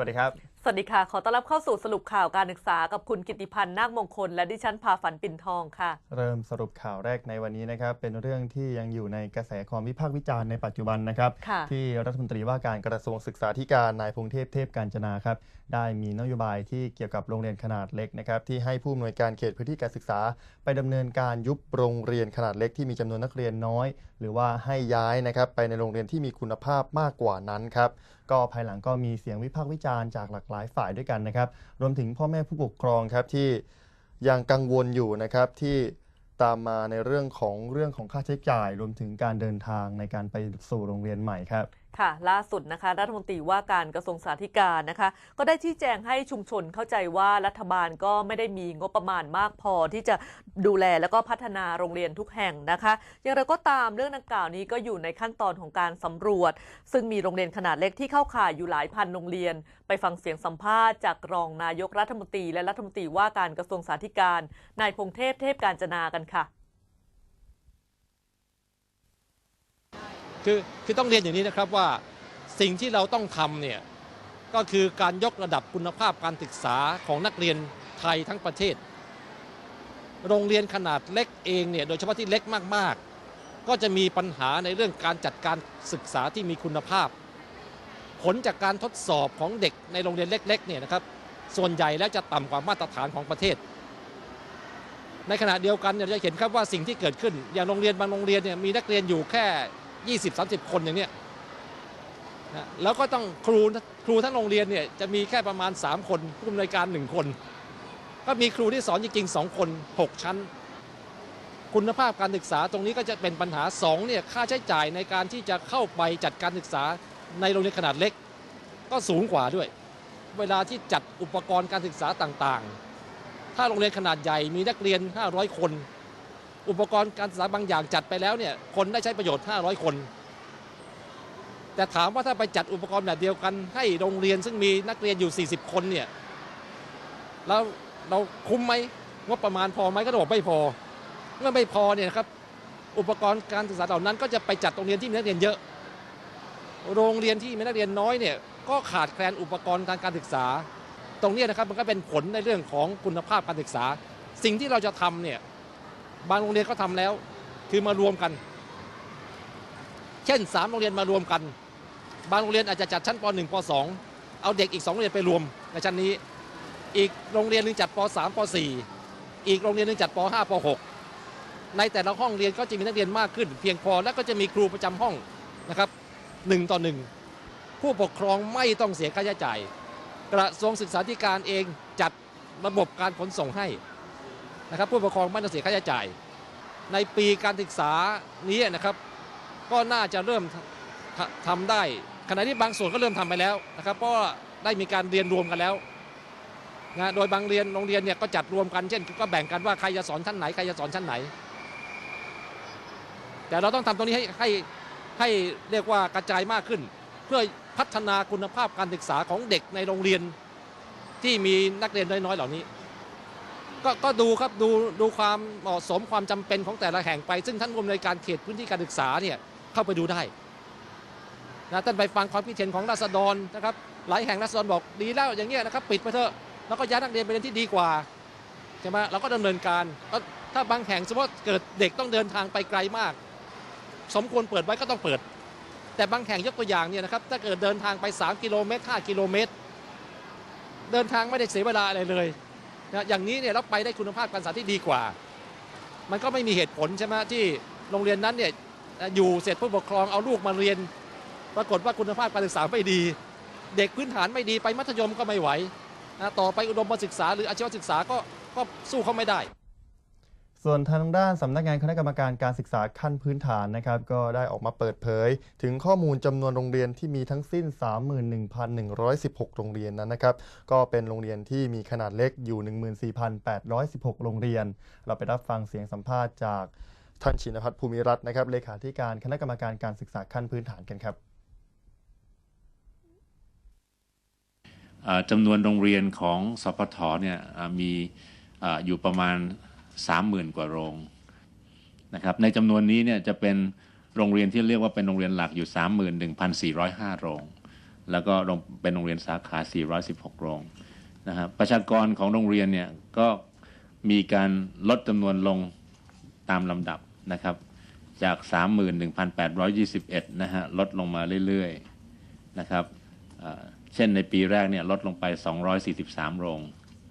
วัสดีครับ สวัสดีค่ะ ขอต้อนรับเข้าสู่สรุปข่าวการศึกษากับคุณกิติพันธ์นาคมงคล และดิฉันพาฝันปิ่นทองค่ะ เริ่มสรุปข่าวแรกในวันนี้นะครับ เป็นเรื่องที่ยังอยู่ในกระแสความวิพากษ์วิจารณ์ในปัจจุบันนะครับค่ะที่รัฐมนตรีว่าการกระทรวงศึกษาธิการนายพงเทพเทพการจนาครับ ได้มีนโยบายที่เกี่ยวกับโรงเรียนขนาดเล็กนะครับที่ให้ผู้อำนวยการเขตพื้นที่การศึกษา ไปดำเนินการยุบโรงเรียนขนาดเล็กที่มีจำนวนนักเรียนน้อย หรือว่าให้ย้ายนะครับไปในโรงเรียนที่มีคุณภาพมากกว่านั้นครับ ก็ภายหลังก็มีเสียงวิพากษ์วิจารณ์จากหลากหลายฝ่ายด้วยกันนะครับ รวมถึงพ่อแม่ผู้ปกครองครับที่ยังกังวลอยู่นะครับที่ตามมาในเรื่องของเรื่องของค่าใช้จ่าย รวมถึงการเดินทางในการไปสู่โรงเรียนใหม่ครับ ค่ะล่าสุดนะคะรัฐมนตรีว่าการกระทรวงสาธการนะคะ ก็ได้ชี้แจงให้ชุมชนเข้าใจว่ารัฐบาลก็ไม่ได้มีงบประมาณมากพอที่จะดูแลแล้วก็พัฒนาโรงเรียนทุกแห่งนะคะอย่างไรก็ตามเรื่องดังกล่าวนี้ก็อยู่ในขั้นตอนของการสำรวจ ซึ่งมีโรงเรียนขนาดเล็กที่เข้าข่ายอยู่หลายพันโรงเรียน ไปฟังเสียงสัมภาษณ์จากรองนายกรัฐมนตรี และรัฐมนตรีว่าการกระทรวงสาธการนายพงเทพเทพการจนากันค่ะ คือคือต้องเรียนอย่างนี้นะครับว่าสิ่งที่เราต้องทำเนี่ยก็คือการยกระดับคุณภาพการศึกษาของนักเรียนไทยทั้งประเทศ โรงเรียนขนาดเล็กเองเนี่ยโดยเฉพาะที่เล็กมากๆ ก็จะมีปัญหาในเรื่องการจัดการศึกษาที่มีคุณภาพ ผลจากการทดสอบของเด็กในโรงเรียนเล็กๆเนี่ยนะครับส่วนใหญ่แล้วจะต่ำกว่ามาตรฐานของประเทศ ในขณะเดียวกันเนี่ยเราจะเห็นครับว่าสิ่งที่เกิดขึ้น อย่างโรงเรียนบางโรงเรียนเนี่ยมีนักเรียนอยู่แค่ 20-30 คนอย่างเนี้ยนะแล้วก็ต้องครูครูทั้งโรงเรียนเนี่ยจะมีแค่ประมาณ 3 คนผู้อำนวยการ 1 คน ก็มีครูที่สอนจริงๆ 2 คน 6 ชั้น คุณภาพการศึกษาตรงนี้ก็จะเป็นปัญหา2เนี่ยค่าใช้จ่ายในการที่จะเข้าไปจัดการศึกษาในโรงเรียนขนาดเล็ก ก็สูงกว่าด้วย เวลาที่จัดอุปกรณ์การศึกษาต่างๆ ถ้าโรงเรียนขนาดใหญ่มีนักเรียน 500 คน อุปกรณ์การศึกษาบางอย่างจัดไปแล้วเนี่ยคนได้ใช้ประโยชน์ 500 คน แต่ถามว่าถ้าไปจัดอุปกรณ์แบบเดียวกันให้โรงเรียนซึ่งมีนักเรียนอยู่ 40 คนเนี่ยแล้วเราคุ้มไหมงบประมาณพอไหมก็ต้องบอกไม่พอเมื่อไม่พอเนี่ยนะครับอุปกรณ์การศึกษาเหล่านั้น ก็จะไปจัดโรงเรียนที่มีนักเรียนเยอะ โรงเรียนที่มีนักเรียนน้อยเนี่ยก็ขาดแคลนอุปกรณ์ทางการศึกษา ตรงนี้นะครับมันก็เป็นผลในเรื่องของคุณภาพการศึกษา สิ่งที่เราจะทำเนี่ย บางโรงเรียนก็ทำแล้ว คือมารวมกัน เช่น 3 โรงเรียนมารวมกัน บางโรงเรียนอาจจะจัดชั้นป .1 ป .2 เอาเด็กอีก 2 โรงเรียนไปรวมในชั้นนี้ อีกโรงเรียนหนึ่งจัดป .3 ป .4 อีกโรงเรียนหนึ่งจัดป .5 ป .6 ในแต่ละห้องเรียนก็จะมีนักเรียนมากขึ้น เพียงพอและก็จะมีครูประจำห้องนะครับหนึ่งต่อหนึ่งผู้ปกครองไม่ต้องเสียค่าใช้จ่าย กระทรวงศึกษาธิการเองจัดระบบการขนส่งให้ นะครับผู้ปกครองไม่ต้องเสียค่าใช้จ่าย ในปีการศึกษานี้นะครับ ก็น่าจะเริ่มททำได้ ขณะที่บางส่วนก็เริ่มทำไปแล้วนะครับเพราะได้มีการเรียนรวมกันแล้วนะโดยบางเรียนโรงเรียนเนี่ยก็จัดรวมกันเช่น ก็แบ่งกันว่าใครจะสอนชั้นไหนใครจะสอนชั้นไหน แต่เราต้องทำตรงนี้ให้ให้ให้เรียกว่ากระจายมากขึ้น เพื่อพัฒนาคุณภาพการศึกษาของเด็กในโรงเรียนที่มีนักเรียนน้อยๆเหล่านี้ ก็ก็ดูครับดูดูความเหมาะสมความจำเป็นของแต่ละแห่งไป ซึ่งท่านผู้อำนวยการเขตพื้นที่การศึกษาเนี่ยเข้าไปดูได้นะท่านไปฟังความคิดเห็นของราษฎรนะครับหลายแห่งราษฎรบอกดีแล้วอย่างเงี้ยนะครับปิดไปเถอะแล้วก็ย้ายนักเรียนไปเรียนที่ดีกว่าใช่ไหมเราก็ดำเนินการถ้าบางแห่งสมมติเกิดเด็กต้องเดินทางไปไกลมาก สมควรเปิดไว้ก็ต้องเปิด แต่บางแห่งยกตัวอย่างเนี่ยนะครับถ้าเกิดเดินทางไป 3 กิโลเมตร5กิโลเมตร เดินทางไม่ได้เสียเวลาอะไรเลย นะอย่างนี้เนี่ยเราไปได้คุณภาพการศึกษาที่ดีกว่า มันก็ไม่มีเหตุผลใช่ไหมที่โรงเรียนนั้นเนี่ยอยู่เสร็จผู้ปกครองเอาลูกมาเรียน ปรากฏว่าคุณภาพการศึกษาไม่ดี เด็กพื้นฐานไม่ดีไปมัธยมก็ไม่ไหวนะต่อไปอุดมศึกษาหรืออาชีวศึกษาก็ก็สู้เขาไม่ได้ ส่วนทางด้านสำนักงานคณะกรรมการการศึกษาขั้นพื้นฐานนะครับ ก็ได้ออกมาเปิดเผย ถึงข้อมูลจำนวนโรงเรียนที่มีทั้งสิ้น 31,116 โรงเรียนนั้นนะครับ ก็เป็นโรงเรียนที่มีขนาดเล็กอยู่ 14,816 โรงเรียน เราไปรับฟังเสียงสัมภาษณ์จากท่านชินพัฒน์ภูมิรัตน์นะครับเลขาธิการคณะกรรมการการศึกษาขั้นพื้นฐานกันครับจำนวนโรงเรียนของสพทเนี่ยมีอยู่ประมาณ 30,000 กว่าโรงนะครับในจำนวนนี้เนี่ยจะเป็นโรงเรียนที่เรียกว่าเป็นโรงเรียนหลักอยู่ 31,405 โรง แล้วก็เป็นโรงเรียนสาขา 416 โรงนะครับประชากรของโรงเรียนเนี่ยก็มีการลดจำนวนลงตามลำดับนะครับจาก 31,821 นะฮะลดลงมาเรื่อยๆนะครับเอ่อเช่นในปีแรกเนี่ยลดลงไป 243 โรง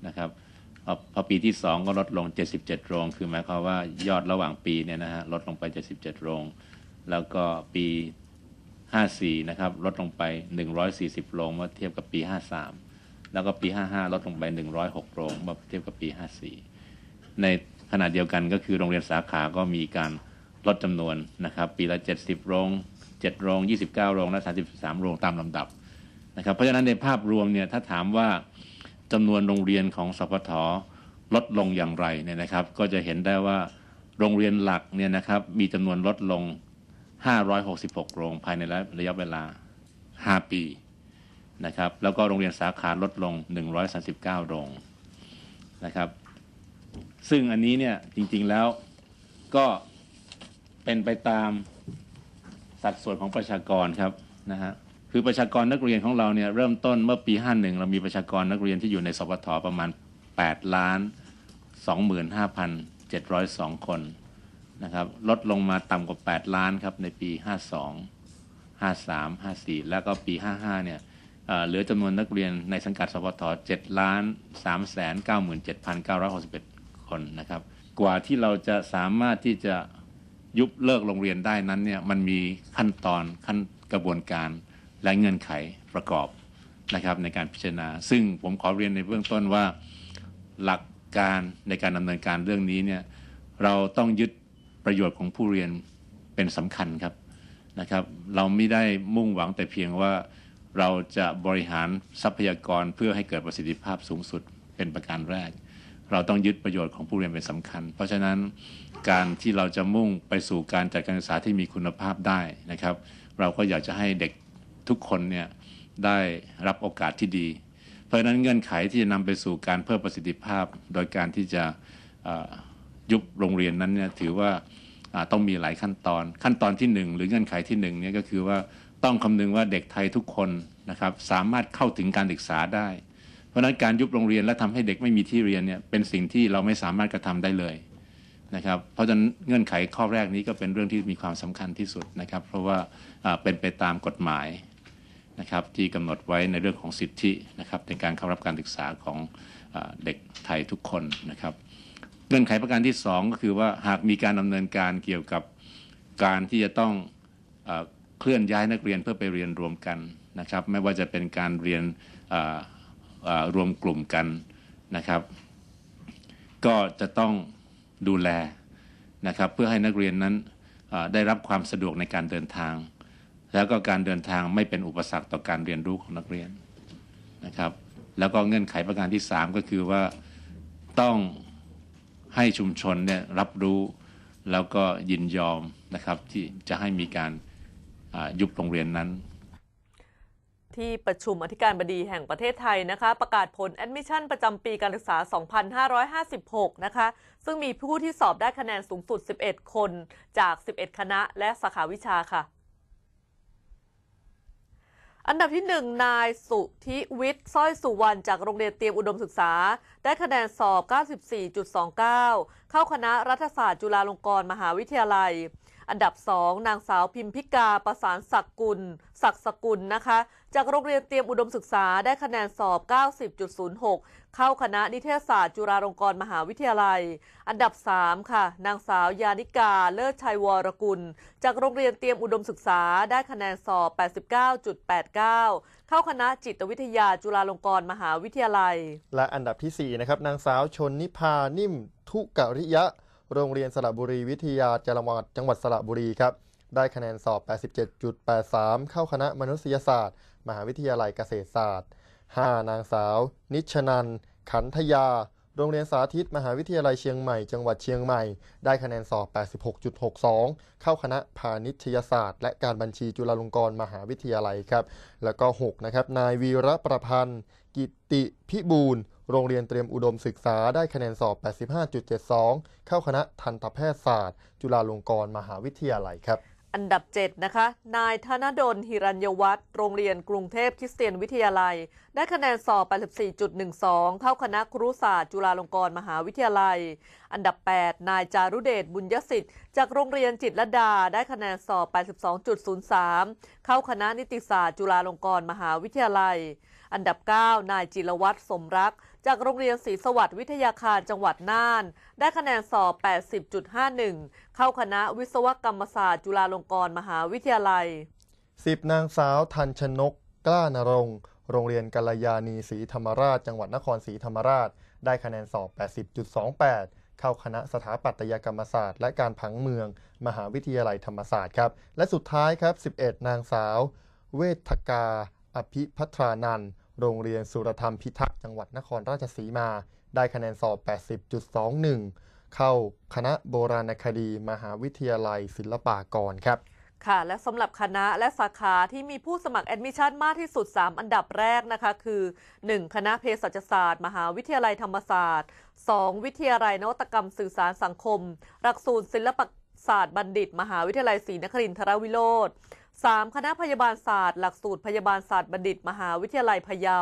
นะครับ พอปีที่ 2 ก็ลดลง 77 โรง คือหมายความว่ายอดระหว่างปีเนี่ยนะฮะลดลงไป 77 โรง แล้วก็ปี 54 นะครับ ลดลงไป 140 โรงเมื่อเทียบกับปี 53 แล้วก็ปี 55 ลดลงไป 106 โรงเมื่อเทียบกับปี 54 ในขณะเดียวกันก็คือโรงเรียนสาขาก็มีการลดจำนวนนะครับ ปีละ 70 โรง 7 โรง 29 โรงและ 33 โรงตามลำดับนะครับ เพราะฉะนั้นในภาพรวมเนี่ยถ้าถามว่า จำนวนโรงเรียนของสพทลดลงอย่างไรเนี่ยนะครับ ก็จะเห็นได้ว่าโรงเรียนหลักเนี่ยนะครับมีจำนวนลดลง 566 โรงภายในระยะเวลา 5 ปีนะครับแล้วก็โรงเรียนสาขาลดลง 139 โรงนะครับ ซึ่งอันนี้เนี่ยจริงๆแล้วก็เป็นไปตามสัดส่วนของประชากรครับนะฮะ คือประชากรนักเรียนของเราเนี่ยเริ่มต้นเมื่อปี 51 เรามีประชากรนักเรียนที่อยู่ในสปทประมาณ 8 ล้าน 25,702 คนนะครับลดลงมาต่ำกว่า 8 ล้านครับในปี 52 53 54 แล้วก็ปี 55 เนี่ยเหลือจำนวนนักเรียนในสังกัดสปท7ล้าน3แสน97,961 คนนะครับกว่าที่เราจะสามารถที่จะยุบเลิกโรงเรียนได้นั้นเนี่ยมันมีขั้นตอนขั้นกระบวนการ และเงื่อนไขประกอบนะครับในการพิจารณา ซึ่งผมขอเรียนในเบื้องต้นว่าหลักการในการดำเนินการเรื่องนี้เนี่ยเราต้องยึดประโยชน์ของผู้เรียนเป็นสำคัญครับนะครับ เราไม่ได้มุ่งหวังแต่เพียงว่าเราจะบริหารทรัพยากรเพื่อให้เกิดประสิทธิภาพสูงสุดเป็นประการแรก เราต้องยึดประโยชน์ของผู้เรียนเป็นสำคัญ เพราะฉะนั้นการที่เราจะมุ่งไปสู่การจัดการศึกษาที่มีคุณภาพได้นะครับ เราก็อยากจะให้เด็ก ทุกคนเนี่ยได้รับโอกาสที่ดี เพราะนั้นเงื่อนไขที่จะนำไปสู่การเพิ่มประสิทธิภาพ โดยการที่จะยุบโรงเรียนนั้นเนี่ยถือว่าต้องมีหลายขั้นตอน ขั้นตอนที่หนึ่งหรือเงื่อนไขที่หนึ่งเนี่ยก็คือว่าต้องคำนึงว่าเด็กไทยทุกคนนะครับสามารถเข้าถึงการศึกษาได้ เพราะฉะนั้นการยุบโรงเรียนและทำให้เด็กไม่มีที่เรียนเนี่ยเป็นสิ่งที่เราไม่สามารถกระทำได้เลยนะครับ เพราะฉะนั้นเงื่อนไขข้อแรกนี้ก็เป็นเรื่องที่มีความสำคัญที่สุดนะครับ เพราะว่าเป็นไปตามกฎหมาย นะครับที่กำหนดไว้ในเรื่องของสิทธินะครับในการเข้ารับการศึกษาของเด็กไทยทุกคนนะครับเงื่อนไขประการที่สองก็คือว่าหากมีการดำเนินการเกี่ยวกับการที่จะต้องเอเคลื่อนย้ายนักเรียนเพื่อไปเรียนรวมกันนะครับ ไม่ว่าจะเป็นการเรียนรวมกลุ่มกันนะครับ ก็จะต้องดูแลนะครับเพื่อให้นักเรียนนั้นได้รับความสะดวกในการเดินทาง แล้วก็การเดินทางไม่เป็นอุปสรรคต่อการเรียนรู้ของนักเรียนนะครับ แล้วก็เงื่อนไขประการที่สามก็คือว่าต้องให้ชุมชนเนี่ยรับรู้แล้วก็ยินยอมนะครับที่จะให้มีการยุบโรงเรียนนั้น ที่ประชุมอธิการบดีแห่งประเทศไทยนะคะ ประกาศผลแอดมิชชั่นประจำปีการศึกษา 2556 นะคะ ซึ่งมีผู้ที่สอบได้คะแนนสูงสุด 11 คนจาก 11 คณะและสาขาวิชาค่ะ อันดับที่ 1 นายสุธิวิทย์สร้อยสุวรรณจากโรงเรียนเตรียมอุดมศึกษา ได้คะแนนสอบ 94.29 เข้าคณะรัฐศาสตร์จุฬาลงกรณ์มหาวิทยาลัย อันดับ 2 นางสาวพิมพิกาประสานศักกุล ศักสกุลนะคะ จากโรงเรียนเตรียมอุดมศึกษาได้คะแนนสอบ 90.06 เข้าคณะนิเทศศาสตร์จุฬาลงกรณ์มหาวิทยาลัย อันดับ 3 ค่ะ นางสาวยานิกาเลิศชัยวรกุล จากโรงเรียนเตรียมอุดมศึกษาได้คะแนนสอบ 89.89 เข้าคณะจิตวิทยาจุฬาลงกรณ์มหาวิทยาลัย และอันดับทีสี่4นะครับนางสาวชนนิพานิ่มทุกริยะ โรงเรียนสระบุรีวิทยาจังหวัดจังหวัดสระบุรีครับ ได้คะแนนสอบ 87.83 เข้าคณะมนุษยศาสตร์ มหาวิทยาลัยเกษตรศาสตร์ 5 นางสาว นิชนัน ขันธยา โรงเรียนสาธิตมหาวิทยาลัยเชียงใหม่ จังหวัดเชียงใหม่ ได้คะแนนสอบ 86.62 เข้าคณะพาณิชยศาสตร์ และการบัญชีจุฬาลงกรณ์มหาวิทยาลัยครับ แล้วก็ 6 นะครับ นายวีระประพันธ์ กิติพิบูลโรงเรียนเตรียมอุดมศึกษาได้คะแนนสอบ 85.72 เข้าคณะทันตแพทยศาสตร์ จุฬาลงกรณ์มหาวิทยาลัยครับ อันดับ 7 นะคะ นายธนดลหิรัญยวัฒน์โรงเรียนกรุงเทพคริสเตียนวิทยาลัย ได้คะแนนสอบ 84.12 เข้าคณะครุศาสตร์จุฬาลงกรณ์มหาวิทยาลัย อันดับ 8 นายจารุเดชบุญยสิทธิ์ จากโรงเรียนจิตรดา ได้คะแนนสอบ 82.03 เข้าคณะนิติศาสตร์จุฬาลงกรณ์มหาวิทยาลัย อันดับ 9 นายจิรวัตรสมรัก จากโรงเรียนศรีสวัสดิ์วิทยาคารจังหวัดน่าน ได้คะแนนสอบ 80.51 เข้าคณะวิศวกรรมศาสตร์จุฬาลงกรณ์มหาวิทยาลัย 10 นางสาวทันชนก กล้านรงค์โรงเรียนกัลยาณีศรีธรรมราช จังหวัดนครศรีธรรมราช ได้คะแนนสอบ 80.28 เข้าคณะสถาปัตยกรรมศาสตร์ และการผังเมือง มหาวิทยาลัยธรรมศาสตร์ครับ และสุดท้ายครับ 11 นางสาว เวทกา อภิพัทรานันท์ โรงเรียนสุรธรรมพิทักษ์จังหวัดนครราชสีมา ได้คะแนนสอบ 80.21 เข้าคณะโบราณคดี มหาวิทยาลัยศิลปากรครับค่ะ และสำหรับคณะและสาขาที่มีผู้สมัครแอดมิชชั่นมากที่สุด 3 อันดับแรกนะคะ คือ 1. คณะเภสัชศาสตร์ มหาวิทยาลัยธรรมศาสตร์ 2. วิทยาลัยนวัตกรรมสื่อสารสังคม หลักสูตรศิลปศาสตร์บัณฑิต มหาวิทยาลัยศรีนครินทรวิโรธ 3. คณะพยาบาลศาสตร์ หลักสูตรพยาบาลศาสตร์บัณฑิต มหาวิทยาลัยพะเยา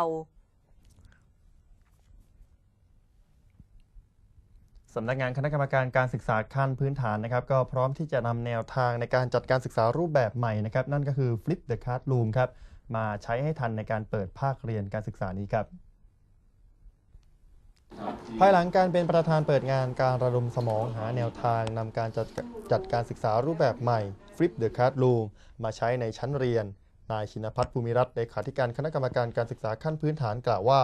สำนักงานคณะกรรมการการศึกษาขั้นพื้นฐานนะครับ ก็พร้อมที่จะนำแนวทางในการจัดการศึกษารูปแบบใหม่นะครับ นั่นก็คือ Flip the Classroom ครับ มาใช้ให้ทันในการเปิดภาคเรียนการศึกษานี้ครับ ภายหลังการเป็นประธานเปิดงานการระดมสมองหาแนวทางนำการจัดจัดการศึกษารูปแบบใหม่ Flip the Classroom มาใช้ในชั้นเรียน นายชินพัฒน์ภูมิรัตน์เลขาธิการคณะกรรมการการศึกษาขั้นพื้นฐานกล่าวว่า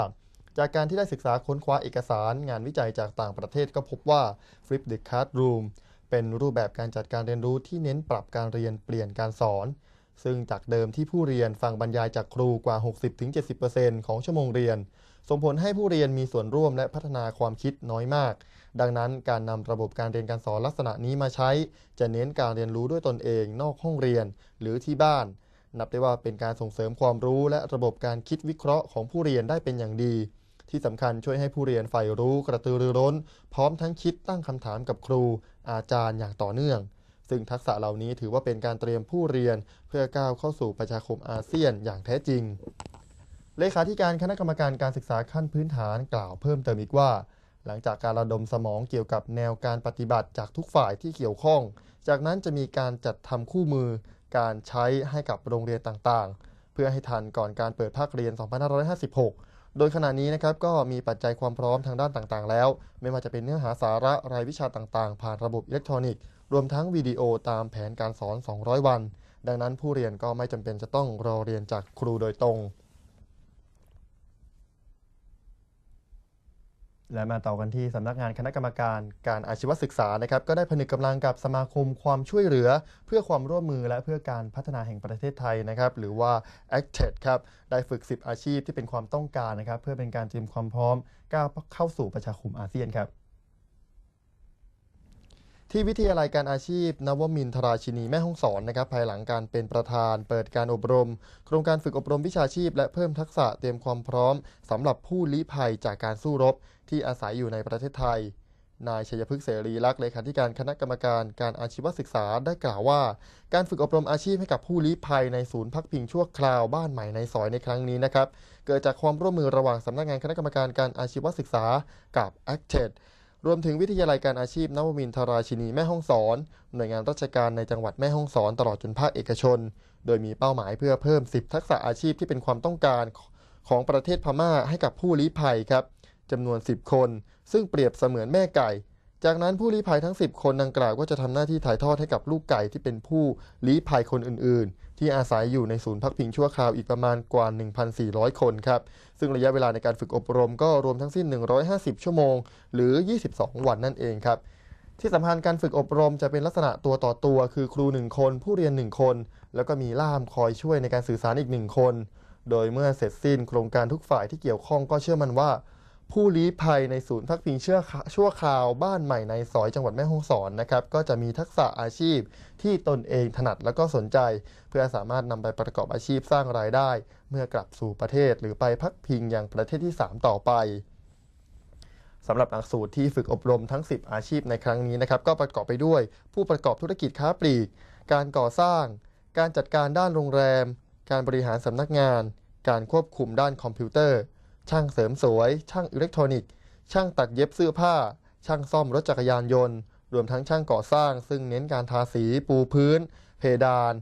จากการที่ได้ศึกษาค้นคว้าเอกสารงานวิจัยจากต่างประเทศก็พบว่า Flip the Classroom เป็นรูปแบบการจัดการเรียนรู้ที่เน้นปรับการเรียนเปลี่ยนการสอน ซึ่งจากเดิมที่ผู้เรียนฟังบรรยายจากครูกว่า 60-70%ของชั่วโมงเรียน ส่งผลให้ผู้เรียนมีส่วนร่วมและพัฒนาความคิดน้อยมาก ดังนั้นการนำระบบการเรียนการสอนลักษณะนี้มาใช้ จะเน้นการเรียนรู้ด้วยตนเองนอกห้องเรียนหรือที่บ้าน นับได้ว่าเป็นการส่งเสริมความรู้ และระบบการคิดวิเคราะห์ของผู้เรียนได้เป็นอย่างดี ที่สำคัญช่วยให้ผู้เรียนใฝ่รู้กระตือรือร้น พร้อมทั้งคิดตั้งคำถามกับครู อาจารย์อย่างต่อเนื่องซึ่งทักษะเหล่านี้ถือว่าเป็นการเตรียมผู้เรียนเพื่อก้าวเข้าสู่ประชาคมอาเซียนอย่างแท้จริง เลขาธิการคณะกรรมการการศึกษาขั้นพื้นฐานกล่าวเพิ่มเติมอีกว่า หลังจากการระดมสมองเกี่ยวกับแนวการปฏิบัติจากทุกฝ่ายที่เกี่ยวข้อง จากนั้นจะมีการจัดทำคู่มือ การใช้ให้กับโรงเรียนต่างๆ เพื่อให้ทันก่อนการเปิดภาคเรียน 2556 โดยขณะนี้นะครับก็มีปัจจัยความพร้อมทางด้านต่างๆ แล้ว ไม่ว่าจะเป็นเนื้อหาสาระรายวิชาต่างๆ ผ่านระบบอิเล็กทรอนิกส์รวมทั้งวิดีโอตามแผนการสอน 200 วัน ดังนั้นผู้เรียนก็ไม่จำเป็นจะต้องรอเรียนจากครูโดยตรง และมาต่อกันที่สำนักงานคณะกรรมการการอาชีวศึกษานะครับก็ได้ผนึกกำลังกับสมาคมความช่วยเหลือ เพื่อความร่วมมือและเพื่อการพัฒนาแห่งประเทศไทยนะครับหรือว่า ACTED ครับได้ฝึก 10 อาชีพที่เป็นความต้องการนะครับเพื่อเป็นการเตรียมความพร้อมก้าวเข้าสู่ประชาคมอาเซียนครับ ที่วิทยาลัยการอาชีพ นวมินทราชินีแม่ฮ่องสอนนะครับภายหลังการเป็นประธานเปิดการอบรม โครงการฝึกอบรมวิชาชีพ และเพิ่มทักษะเตรียมความพร้อมสำหรับผู้ลี้ภัยจากการสู้รบ ที่อาศัยอยู่ในประเทศไทย นายชัยพฤกษ์เสรีลักษ์เลขาธิการคณะกรรมการการอาชีวศึกษาได้กล่าวว่า การฝึกอบรมอาชีพให้กับผู้ลี้ภัยในศูนย์พักพิงชั่วคราวบ้านใหม่ในซอยในครั้งนี้นะครับเกิดจากความร่วมมือระหว่างสำนักงานคณะกรรมการการอาชีวศึกษากับ ACTED รวมถึงวิทยาลัยการอาชีพนวมินทราชินีแม่ฮ่องสอน หน่วยงานราชการในจังหวัดแม่ฮ่องสอน ตลอดจนภาคเอกชน โดยมีเป้าหมายเพื่อเพิ่ม 10 ทักษะอาชีพที่เป็นความต้องการของประเทศพม่าให้กับผู้ลี้ภัยครับจำนวน 10 คน ซึ่งเปรียบเสมือนแม่ไก่ จากนั้นผู้ลี้ภัยทั้ง 10 คนดังกล่าวก็จะทำหน้าที่ถ่ายทอดให้กับลูกไก่ที่เป็นผู้ลี้ภัยคนอื่นๆ ที่อาศัยอยู่ในศูนย์พักพิงชั่วคราวอีกประมาณกว่า 1,400 คนครับ ซึ่งระยะเวลาในการฝึกอบรมก็รวมทั้งสิ้น 150 ชั่วโมง หรือ 22 วันนั่นเองครับ ที่สำคัญการฝึกอบรมจะเป็นลักษณะตัวต่อตัว คือครู 1 คน ผู้เรียน 1 คน แล้วก็มีล่ามคอยช่วยในการสื่อสารอีก 1 คน โดยเมื่อเสร็จสิ้นโครงการทุกฝ่ายที่เกี่ยวข้องก็เชื่อมันว่า ผู้ลี้ภัยในศูนย์พักพิงเชื่อชั่วคราวบ้านใหม่ในซอยจังหวัดแม่ฮ่องสอนนะครับก็จะมีทักษะอาชีพที่ตนเองถนัดแล้วก็สนใจ เพื่อสามารถนำไปประกอบอาชีพสร้างรายได้ เมื่อกลับสู่ประเทศ หรือไปพักพิงยังประเทศที่ 3 ต่อไปสำหรับหลักสูตรที่ฝึกอบรมทั้ง 10 อาชีพในครั้งนี้นะครับ ก็ประกอบไปด้วย ผู้ประกอบธุรกิจค้าปลีก การก่อสร้าง การจัดการด้านโรงแรม การบริหารสำนักงาน การควบคุมด้านคอมพิวเตอร์ ช่างเสริมสวย ช่างอิเล็กทรอนิกส์ ช่างตัดเย็บเสื้อผ้า ช่างซ่อมรถจักรยานยนต์ รวมทั้งช่างก่อสร้าง ซึ่งเน้นการทาสีปูพื้น เพดาน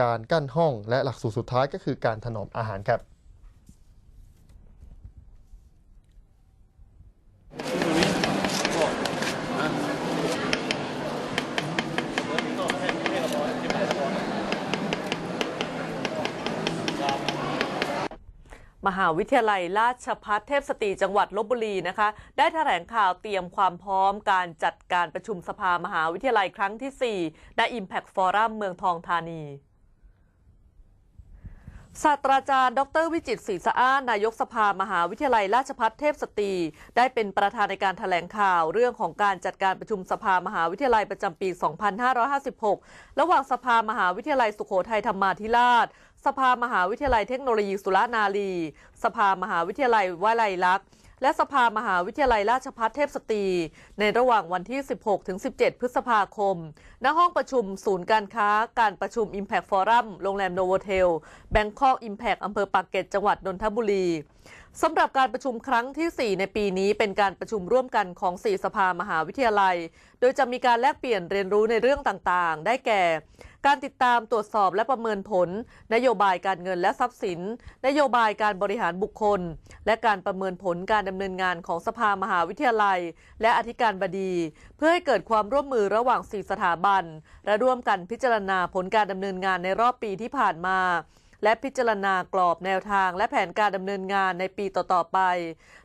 การกั้นห้อง และหลักสูตรสุดท้ายก็คือการถนอมอาหารครับ มหาวิทยาลัยราชภัฏเทพสตรีจังหวัดลบบุรีนะคะ ได้แถลงข่าวเตรียมความพร้อมการจัดการประชุมสภามหาวิทยาลัยครั้งที่ 4 ณ Impact Forum เมืองทองธานีศาสตราจารย์ ดรวิจิตศรีสะอ้านนายกสภามหาวิทยาลัยราชภัฏเทพสตรี ได้เป็นประธานในการถแถลงข่าวเรื่องของการจัดการประชุมสภามหาวิทยาลัยประจำปี 2556 ระหว่างสภามหาวิทยาลัยสุโขทัยธรรมาธิราช สภามหาวิทยาลัยเทคโนโลยีสุรนารี สภามหาวิทยาลัยวลัยลักษณ์ และสภามหาวิทยาลัยราชภัฏเทพสตรี ในระหว่างวันที่ 16 ถึง 17 พฤษภาคม ณ ห้องประชุมศูนย์การค้า การประชุม Impact Forum โรงแรมโนโวเทล แบงคอก Impact อำเภอปากเกร็ด จังหวัดนนทบุรี สำหรับการประชุมครั้งที่ 4 ในปีนี้เป็นการประชุมร่วมกันของ 4 สภามหาวิทยาลัย โดยจะมีการแลกเปลี่ยนเรียนรู้ในเรื่องต่างๆ ได้แก่ การติดตามตรวจสอบและประเมินผล นโยบายการเงินและทรัพย์สิน นโยบายการบริหารบุคคล และการประเมินผลการดำเนินงานของสภามหาวิทยาลัย และอธิการบดี เพื่อให้เกิดความร่วมมือระหว่าง 4 สถาบัน และร่วมกันพิจารณาผลการดำเนินงานในรอบปีที่ผ่านมา และพิจารณากรอบแนวทาง และแผนการดำเนินงานในปีต่อๆไป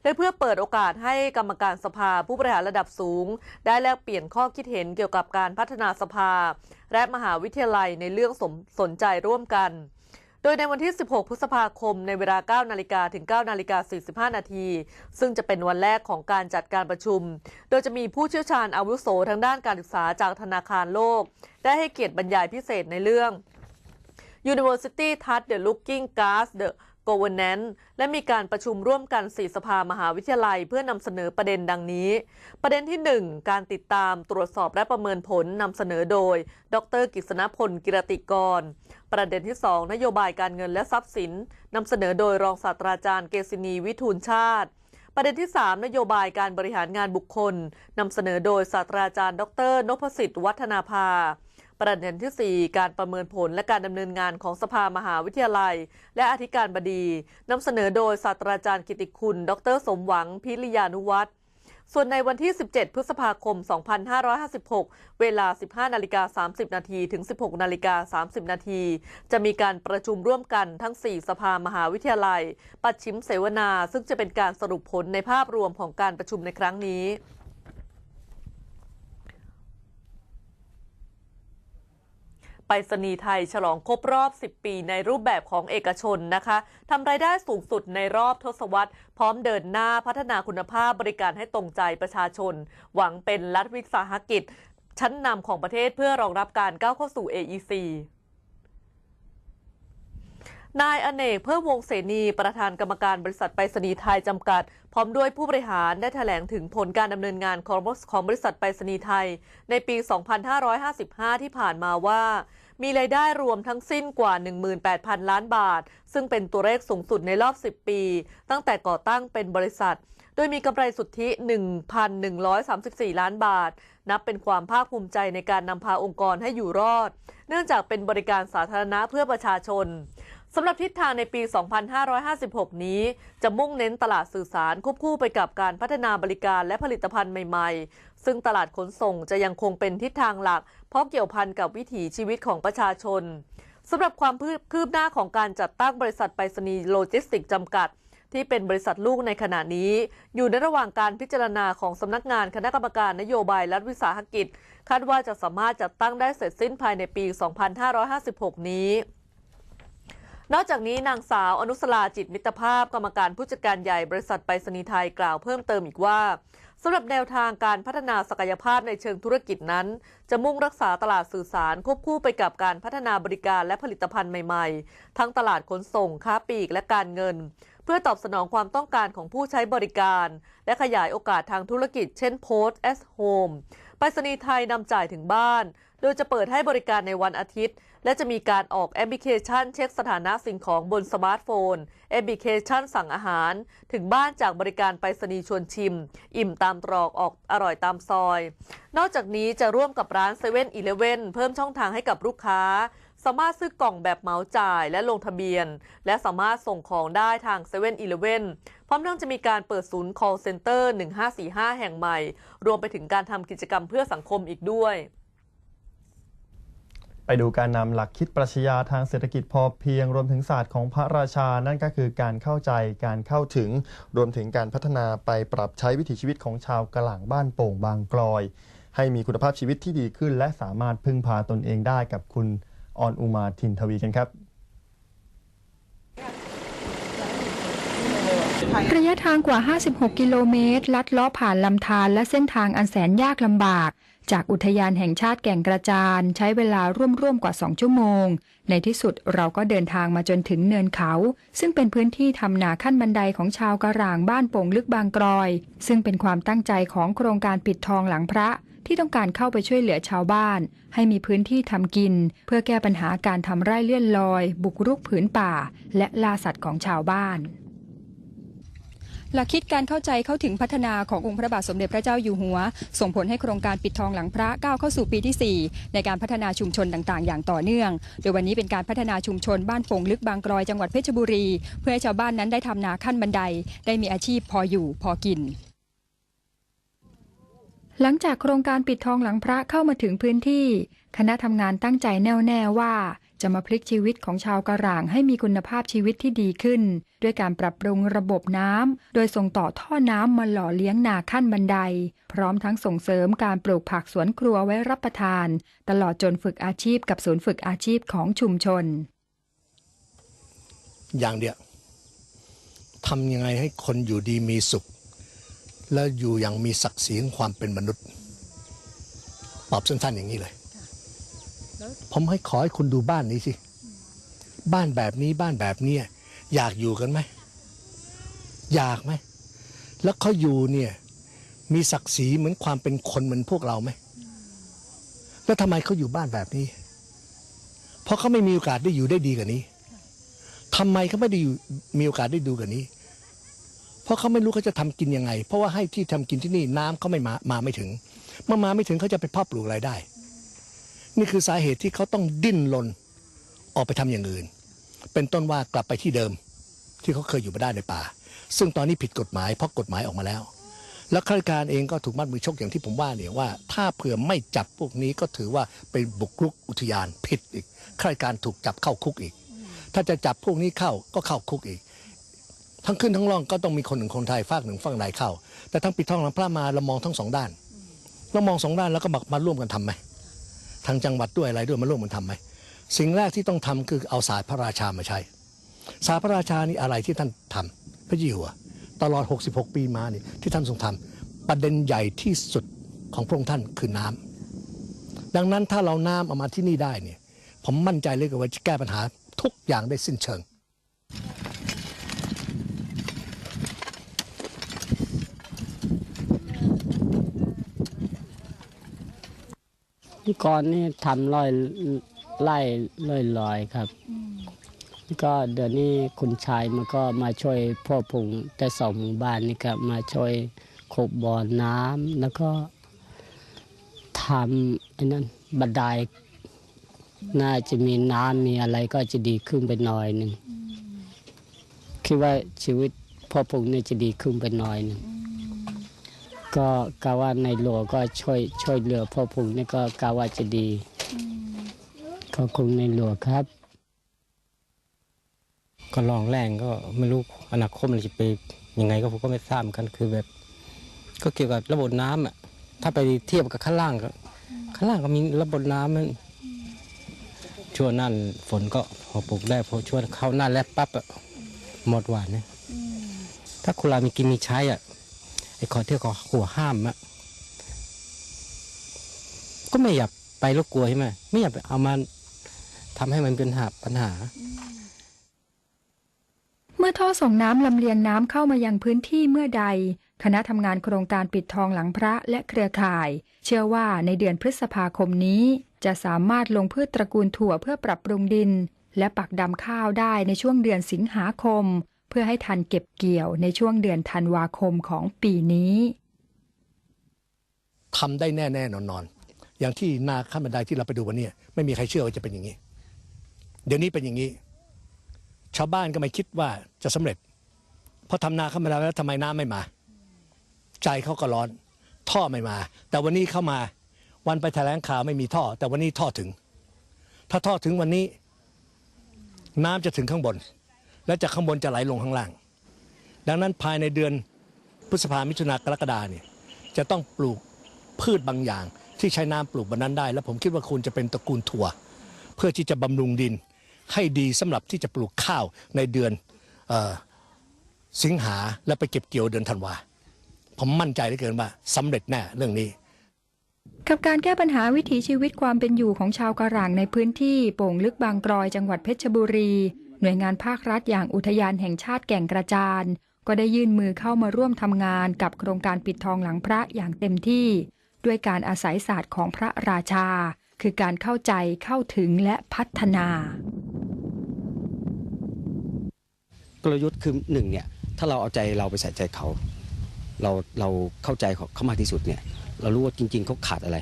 และเพื่อเปิดโอกาสให้กรรมการสภาผู้บริหารระดับสูง ได้แลกเปลี่ยนข้อคิดเห็นเกี่ยวกับการพัฒนาสภา และมหาวิทยาลัยในเรื่องสมสนใจร่วมกันโดยในวันที่ 16 พฤษภาคม ในเวลา 9 นาฬิกาถึง 9 นาฬิกา 45 นาที ซึ่งจะเป็นวันแรกของการจัดการประชุม โดยจะมีผู้เชี่ยวชาญอาวุโสทางด้านการศึกษาจากธนาคารโลก ได้ให้เกียรติบรรยายพิเศษในเรื่อง University Touch the Looking Glass the Governance และมีการประชุมร่วมกัน4สภามหาวิทยาลัยเพื่อนำเสนอประเด็นดังนี้ ประเด็นที่ 1 การติดตามตรวจสอบและประเมินผลนำเสนอโดย ดรกิษณพลกิรติกร ประเด็นที่ 2 นโยบายการเงินและทรัพย์สินนำเสนอโดยรองศาสตราจารย์เกษินีวิทูลชาติประเด็นที่ 3 นโยบายการบริหารงานบุคคลนำเสนอโดยศาสตราจารย์ ดรนพสิทธิ์วัฒนาภา ประเด็นทีสี่ 4 การประเมินผลและการดำเนินงานของสภามหาวิทยาลัย และอธิการบดีนำเสนอโดยศาสตราจารย์กิติคุณ ดร สมหวังพิริยานุวัฒน์ส่วนในวันที่ 17 พฤษภาคม 2556 เวลา 15 นาฬิกา 30 นาทีถึง 16 นาฬิกา 30 นาทีจะมีการประชุมร่วมกันทั้ง 4 สภามหาวิทยาลัย ปัดชิมเสวนา ซึ่งจะเป็นการสรุปผลในภาพรวมของการประชุมในครั้งนี้ ไปรษณีย์ไทยฉลองครบรอบ 10 ปีในรูปแบบของเอกชนนะคะทำรายได้สูงสุดในรอบทศวรรษ พร้อมเดินหน้าพัฒนาคุณภาพบริการให้ตรงใจประชาชน หวังเป็นรัฐวิสาหกิจ ชั้นนำของประเทศเพื่อรองรับการก้าวเข้าสู่ AEC นายอเนกเพิ่มวงเสนี ประธานกรรมการบริษัทไปรษณีย์ไทยจำกัด พร้อมด้วยผู้บริหารได้แถลงถึงผลการดำเนินงานของของบริษัทไปรษณีย์ไทย ในปี 2555 ที่ผ่านมาว่า มีรายได้รวมทั้งสิ้นกว่า 18,000 ล้านบาท ซึ่งเป็นตัวเลขสูงสุดในรอบ 10 ปี ตั้งแต่ก่อตั้งเป็นบริษัท โดยมีกำไรสุทธิ 1,134 ล้านบาท นับเป็นความภาคภูมิใจในการนำพาองค์กรให้อยู่รอด เนื่องจากเป็นบริการสาธารณะเพื่อประชาชน สำหรับทิศทางในปี 2556 นี้ จะมุ่งเน้นตลาดสื่อสารควบคู่ไปกับการพัฒนาบริการและผลิตภัณฑ์ใหม่ ๆ ซึ่งตลาดขนส่งจะยังคงเป็นทิศทางหลัก เพราะเกี่ยวพันกับวิถีชีวิตของประชาชนสำหรับความคืบหน้าของการจัดตั้งบริษัทไปรษณีย์โลจิสติกจำกัด ที่เป็นบริษัทลูกในขณะนี้ อยู่ในระหว่างการพิจารณาของสำนักงานคณะกรรมการนโยบายรัฐวิสาหกิจ คาดว่าจะสามารถจัดตั้งได้เสร็จสิ้นภายในปี 2556 นี้ นอกจากนี้นางสาวอนุสลาจิตมิตรภาพกรรมการผู้จัดการใหญ่บริษัทไปรษณีย์ไทยกล่าวเพิ่มเติมอีกว่าสำหรับแนวทางการพัฒนาศักยภาพในเชิงธุรกิจนั้น จะมุ่งรักษาตลาดสื่อสารควบคู่ไปกับการพัฒนาบริการและผลิตภัณฑ์ใหม่ๆ ทั้งตลาดขนส่งค้าปลีกและการเงิน เพื่อตอบสนองความต้องการของผู้ใช้บริการ และขยายโอกาสทางธุรกิจ เช่น Post as Home ไปรษณีย์ไทยนำจ่ายถึงบ้าน โดยจะเปิดให้บริการในวันอาทิตย์ และจะมีการออกแอปพลิเคชัน เช็คสถานะสิ่งของบนสมาร์ทโฟน แอปพลิเคชันสั่งอาหาร ถึงบ้านจากบริการไปรษณีย์ชวนชิม อิ่มตามตรอกออกอร่อยตามซอย นอกจากนี้จะร่วมกับร้าน7 e เ e ่ e อเพิ่มช่องทางให้กับลูกค้า สามารถซื้อกล่องแบบเหมาจ่ายและลงทะเบียน และสามารถส่งของได้ทาง7 e เ e ่ e อีเลพร้อมทั้งจะมีการเปิดศูนย์ call center 1545 แห่งใหม่ รวมไปถึงการทำกิจกรรมเพื่อสังคมอีกด้วย ไปดูการนำหลักคิดปรัชญาทางเศรษฐกิจพอเพียง รวมถึงศาสตร์ของพระราชา นั่นก็คือการเข้าใจการเข้าถึง รวมถึงการพัฒนาไปปรับใช้วิถีชีวิตของชาวกะหล่างบ้านโป่งบางกลอย ให้มีคุณภาพชีวิตที่ดีขึ้น และสามารถพึ่งพาตนเองได้กับคุณออนอุมาทินทวีกันครับระยะทางกว่า 56 กิโลเมตร ลัดเลาะผ่านลำธารและเส้นทางอันแสนยากลำบาก จากอุทยานแห่งชาติแก่งกระจานใช้เวลาร่วมๆกว่า 2 ชั่วโมง ในที่สุดเราก็เดินทางมาจนถึงเนินเขา ซึ่งเป็นพื้นที่ทำนาขั้นบันไดของชาวกะหร่างบ้านโป่งลึกบางกรอย ซึ่งเป็นความตั้งใจของโครงการปิดทองหลังพระที่ต้องการเข้าไปช่วยเหลือชาวบ้าน ให้มีพื้นที่ทำกิน เพื่อแก้ปัญหาการทำไร่เลื่อนลอย บุกรุกผืนป่า และล่าสัตว์ของชาวบ้าน หลักคิดการเข้าใจเข้าถึงพัฒนาขององค์พระบาทสมเด็จพระเจ้าอยู่หัว ส่งผลให้โครงการปิดทองหลังพระก้าวเข้าสู่ปีที่ 4 ในการพัฒนาชุมชนต่างๆ อย่างต่อเนื่อง โดยวันนี้เป็นการพัฒนาชุมชนบ้านโป่งลึกบางกรอยจังหวัดเพชรบุรี เพื่อให้ชาวบ้านนั้นได้ทำนาขั้นบันได ได้มีอาชีพพออยู่พอกินหลังจากโครงการปิดทองหลังพระเข้ามาถึงพื้นที่ คณะทำงานตั้งใจแน่วแน่ว่า จะมาพลิกชีวิตของชาวกระหร่างให้มีคุณภาพชีวิตที่ดีขึ้น ด้วยการปรับปรุงระบบน้ำ โดยส่งต่อท่อน้ำมาหล่อเลี้ยงนาขั้นบันได พร้อมทั้งส่งเสริมการปลูกผักสวนครัวไว้รับประทาน ตลอดจนฝึกอาชีพกับศูนย์ฝึกอาชีพของชุมชน อย่างเดียวทำยังไงให้คนอยู่ดีมีสุข และอยู่อย่างมีศักดิ์ศรีของความเป็นมนุษย์ตอบสั้นๆอย่างนี้เลย ผมให้ขอให้คุณดูบ้านนี้สิ บ้านแบบนี้บ้านแบบเนี้ย อยากอยู่กันไหม อยากไหม แล้วเขาอยู่เนี่ย มีศักดิ์ศรีเหมือนความเป็นคนเหมือนพวกเราไหม แล้วทำไมเขาอยู่บ้านแบบนี้ เพราะเขาไม่มีโอกาสได้อยู่ได้ดีกว่านี้ทำไมเขาไม่ได้อยู่มีโอกาสได้ดูกันนี้ เพราะเขาไม่รู้เขาจะทำกินยังไง เพราะว่าให้ที่ทำกินที่นี่น้ำเขาไม่มามาไม่ถึง เมื่อมาไม่ถึงเขาจะไปเพาะปลูกอะไรได้ นี่คือสาเหตุที่เขาต้องดิ้นรนออกไปทำอย่างอื่น เป็นต้นว่ากลับไปที่เดิมที่เขาเคยอยู่มาได้ในป่า ซึ่งตอนนี้ผิดกฎหมายเพราะกฎหมายออกมาแล้ว แล้วข้าราชการเองก็ถูกมัดมือชกอย่างที่ผมว่าเนี่ยว่า ถ้าเผื่อไม่จับพวกนี้ก็ถือว่าเป็นบุกรุกอุทยานผิดอีกข้าราชการถูกจับเข้าคุกอีก ถ้าจะจับพวกนี้เข้าก็เข้าคุกอีก ทั้งขึ้นทั้งล่องก็ต้องมีคนหนึ่งคนไทยฝากหนึ่งฝั่งไหนเข้า แต่ทั้งปิดทองหลังพระมาเรามองทั้งสองด้านเรามองสองด้านแล้วก็มามาร่วมกันทํำไหมทางจังหวัดด้วยอะไรด้วยมาร่วมกันทํำไหม สิ่งแรกที่ต้องทำคือเอาศาสตร์พระราชามาใช้ศาสตร์พระราชานี่อะไรที่ท่านทำพระเจ้าอยู่หัวตลอด 66 ปีมานี่ที่ท่านทรงทำประเด็นใหญ่ที่สุดของพระองค์ท่านคือน้ำดังนั้นถ้าเราน้ำเอามาที่นี่ได้เนี่ยผมมั่นใจเลยว่าจะแก้ปัญหาทุกอย่างได้สิ้นเชิงก่อนนี่ทำร้อย ไล่ลอยลอยๆครับ ก็เดี๋ยวนี้คุณชายมันก็มาช่วยพ่อพุงแต่สองหมู่บ้านนี่ครับมาช่วยขบบ่อน้ำแล้วก็ทำไอ้นั่นบันไดน่าจะมีน้ำมีอะไรก็จะดีขึ้นไปหน่อยหนึ่งคิดว่าชีวิตพ่อพุงนี่จะดีขึ้นไปหน่อยหนึ่งก็กาว่าในหลวงก็ช่วยช่วยเหลือพ่อพุงนี่ก็กาว่าจะดี ขอบคุณในหลวงครับ ก็ลองแรงก็ไม่รู้อนาคตมันจะไปยังไงก็ผมก็ไม่ทราบเหมือนกันคือแบบ ก็เกี่ยวกับระบบน้ำอะ ถ้าไปเทียบกับข้างล่างก็ข้างล่างก็มีระบบน้ำมันช่วงนั้นฝนก็พอปลูกได้พอช่วงเข้าหน้าแล้ปั๊บอะหมดหวานเนี่ยถ้าคนเรามีกินมีใช้อะไอ้ขอเที่ยวขอหัวห้ามอะก็ไม่อยากไปรบกวนใช่ไหมไม่อยากไปเอามา ทำให้มันเป็นหาปัญหาเมื่อมื่อท่อส่งน้ำลำเลียงน้ำเข้ามายังพื้นที่เมื่อใด คณะทำงานโครงการปิดทองหลังพระและเครือข่าย เชื่อว่าในเดือนพฤษภาคมนี้ จะสามารถลงพืชตระกูลถั่วเพื่อปรับปรุงดิน และปักดำข้าวได้ในช่วงเดือนสิงหาคม เพื่อให้ทันเก็บเกี่ยวในช่วงเดือนธันวาคมของปีนี้ทำได้แน่แน่นอนนอนๆอย่างที่นาข้ามบันไดที่เราไปดูวันเนี้ยไม่มีใครเชื่อว่าจะเป็นอย่างนี้ เดี๋ยวนี้เป็นอย่างนี้ ชาวบ้านก็ไม่คิดว่าจะสำเร็จ เพราะทำนาเข้ามบันไดแล้วทำไมน้ำไม่มา ใจเขาก็ร้อน ท่อไม่มา แต่วันนี้เข้ามา วันไปแถลงข่าวไม่มีท่อ แต่วันนี้ท่อถึง ถ้าท่อถึงวันนี้ น้ำจะถึงข้างบน และจากข้างบนจะไหลลงข้างล่าง ดังนั้นภายในเดือนพฤษภามิถุนากรกฎาเนี่ยจะต้องปลูกพืชบางอย่าง ที่ใช้น้ำปลูกบนนั้นได้ และผมคิดว่าควรจะเป็นตระกูลถั่ว เพื่อที่จะบำรุงดิน ให้ดีสำหรับที่จะปลูกข้าวในเดือนเออสิงหาและไปเก็บเกี่ยวเดือนธันวาผมมั่นใจเหลือเกินว่าสำเร็จแน่เรื่องนี้กับการแก้ปัญหาวิถีชีวิตความเป็นอยู่ของชาวกะหร่างในพื้นที่โป่งลึกบางกรอยจังหวัดเพชรบุรี หน่วยงานภาครัฐอย่างอุทยานแห่งชาติแก่งกระจาน ก็ได้ยื่นมือเข้ามาร่วมทำงานกับโครงการปิดทองหลังพระอย่างเต็มที่ ด้วยการอาศัยศาสตร์ของพระราชา คือการเข้าใจเข้าถึงและพัฒนา กลยุทธ์คือหนึ่งเนี่ยถ้าเราเอาใจเราไปใส่ใจเขา เราเราเข้าใจเขาเขามากที่สุดเนี่ยเรารู้ว่าจริง ๆเขาขาดอะไร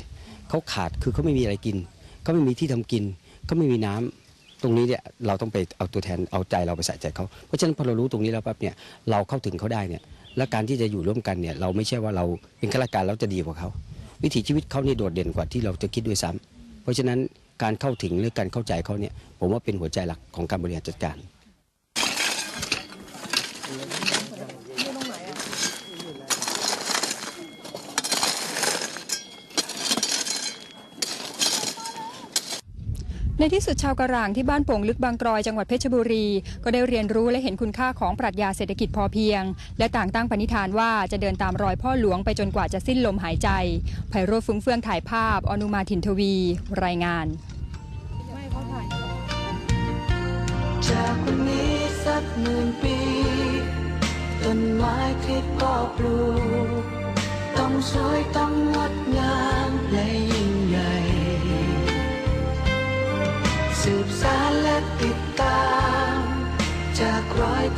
เขาขาดคือเขาไม่มีอะไรกินเขาไม่มีที่ทำกินเขาไม่มีน้ำตรงนี้เนี่ยเราต้องไปเอาตัวแทนเอาใจเราไปใส่ใจเขาเพราะฉะนั้นพอเรารู้ตรงนี้แล้วปั๊บเนี่ยเราเข้าถึงเขาได้เนี่ยและการที่จะอยู่ร่วมกันเนี่ยเราไม่ใช่ว่าเราเป็นข้าราชการแล้วจะดีกว่าเขาวิถีชีวิตเขานี่โดดเด่นกว่าที่เราจะคิดด้วยซ้ำ เพราะฉะนั้นการเข้าถึงหรือการเข้าใจเขาเนี่ยผมว่าเป็นหัวใจหลักของการบริหารจัดการ ในที่สุดชาวกระหร่างที่บ้านโป่งลึกบางกรอยจังหวัดเพชรบุรี ก็ได้เรียนรู้และเห็นคุณค่าของปรัชญาเศรษฐกิจพอเพียง และต่างตั้งปณิธานว่าจะเดินตามรอยพ่อหลวงไปจนกว่าจะสิ้นลมหายใจไพโรจน์ฟุ้งเฟื่องถ่ายภาพ อนุมาถินทวี รายงาน จากวันนี้สักหมื่นปีต้นไม้ที่พ่อปลูกต้องสวยต้อง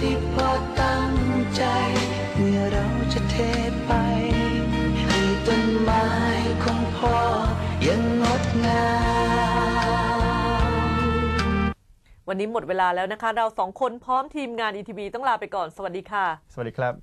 ที่พอตั้งใจ เมื่อเราจะเทไป ให้ต้นไม้ของพ่อยังงดงามวันนี้หมดเวลาแล้วนะคะ เราสองคนพร้อมทีมงานอีทีีต้องลาไปก่อนสวัสดีค่ะ สวัสดีครับ